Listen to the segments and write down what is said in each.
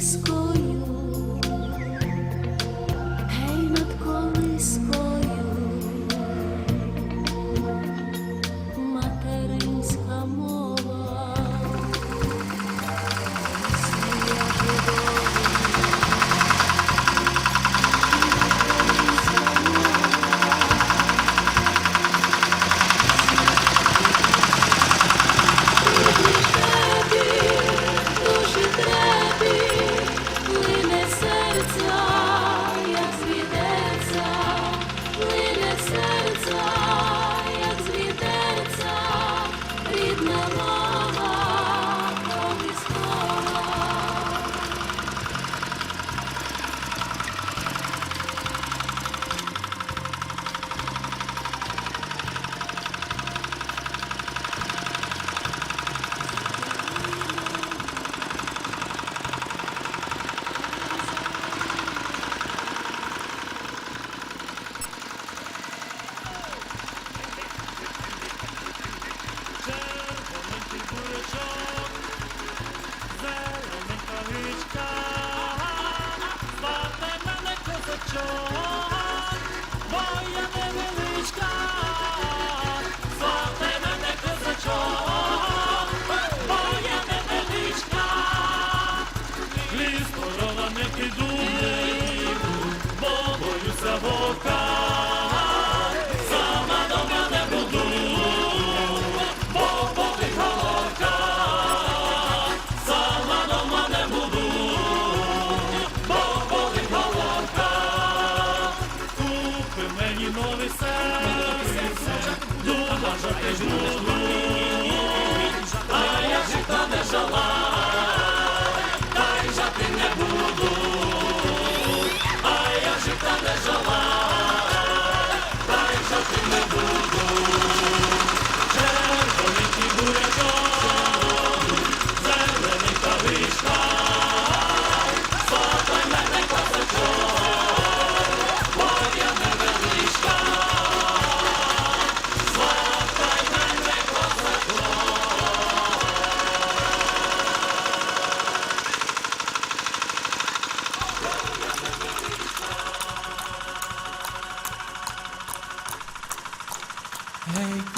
колискою,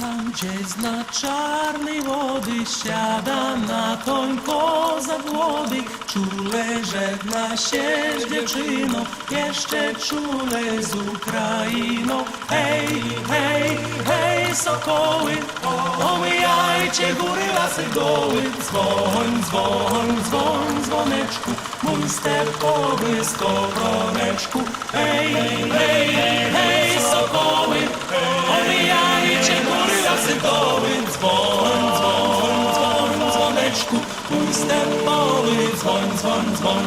Tam gdzieś na czarnej łody siada na końko za głody Czule żegna się z dziewczyną, jeszcze czule z Ukrainą. Hej, hej, hej sokoły, omijajcie góry lasy goły. Dzwoń, dzwoń, dzwoń, dzwoneczku, mój sterkowy skoroneczku Hej, hej, hej sokoły, omijajcie klasykowy dzwon, dzwon, dzwon, dzwon, dzwoneczku, mój dzwon, dzwon, dzwon.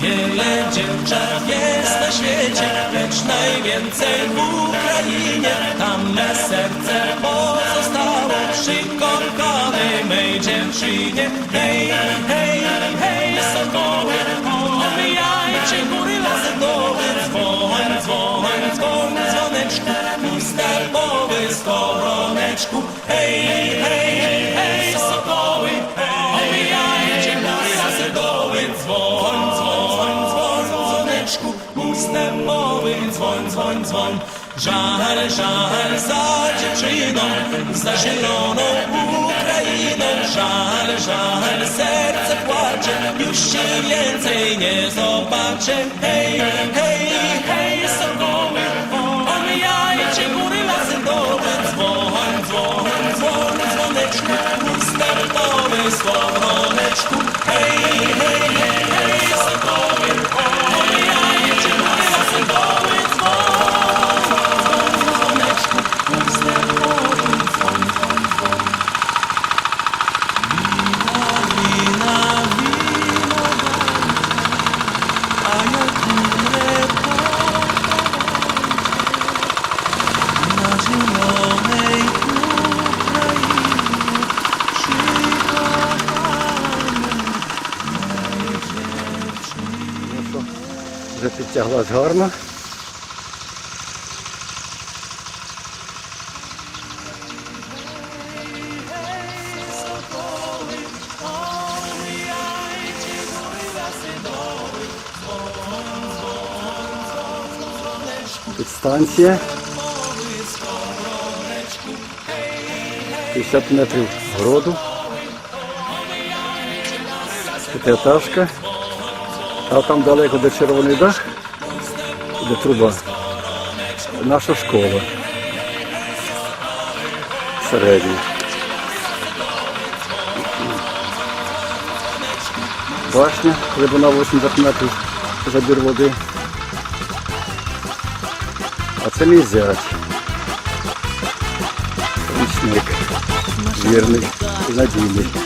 Wiele dziewczak jest na świecie, lecz najwięcej w Ukrainie. Tam na serce pozostało przykorkane mej dziewczynie. Hej, hej, hej, sokoły, Żal, żal za dziewczyną, za zieloną Ukrainą. Żal, żal, serce płacze, już się więcej nie zobaczę. Hej, hej, hej, Тяглась гарно. Підстанція. 50 метрів городу. П'ятиэтажка. А там далеко до червоний дах де труба. Наша школа. Середня. Башня, глибина 80 метрів забір води. А це мій зять. Помічник. Вірний надійний.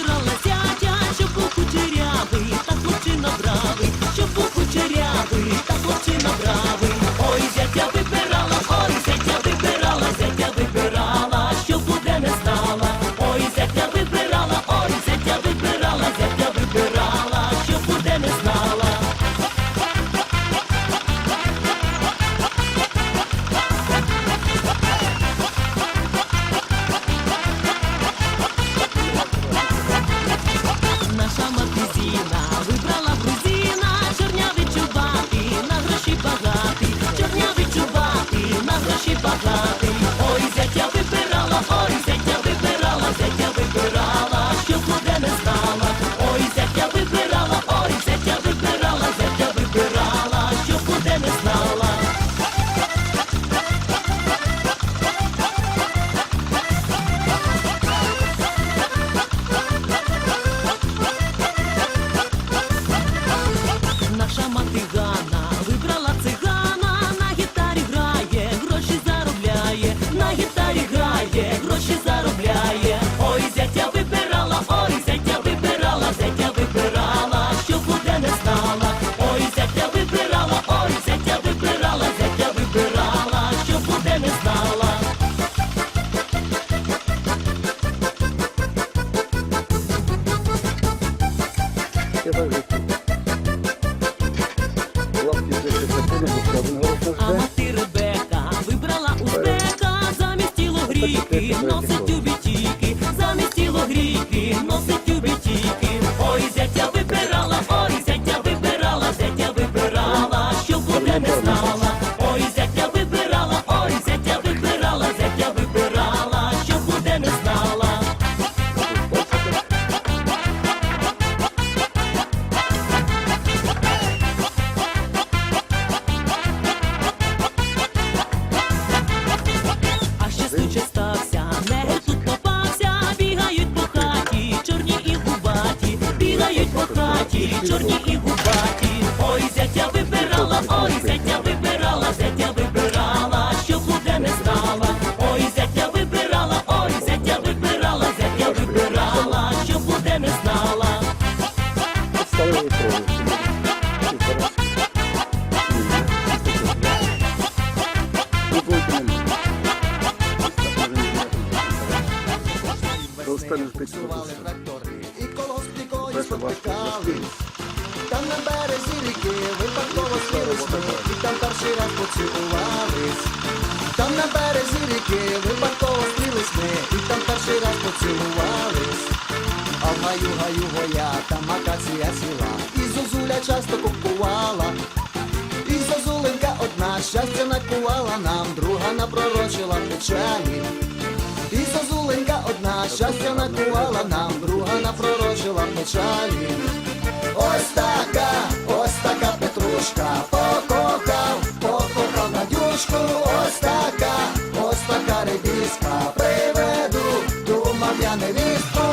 Узбека, замість тіло гріки, носить хаті, чорні і губаті. Ой, зятя вибирала, ой, зятя вибирала, зятя вибирала, що буде не знала. Ой, зятя вибирала, ой, зятя вибирала, зятя вибирала, що буде не знала. Ставили крові. Колгоспні коні Перше важко спотикали. Там на березі ріки випадково схились і там перший раз поцілувались. Там на березі ріки випадково стрілись ми, і там перший раз поцілувались. А в гаю гаю гоя, там акація сіла, і зозуля часто купувала. І зозуленька одна щастя накувала нам, друга напророчила печалі. І зозуленька одна щастя накувала нам, друга напророчила печалі. Ось така, ось така Петрушка, покохав, покохав Надюшку, ось така, ось така ребіска, приведу, думав я невістку.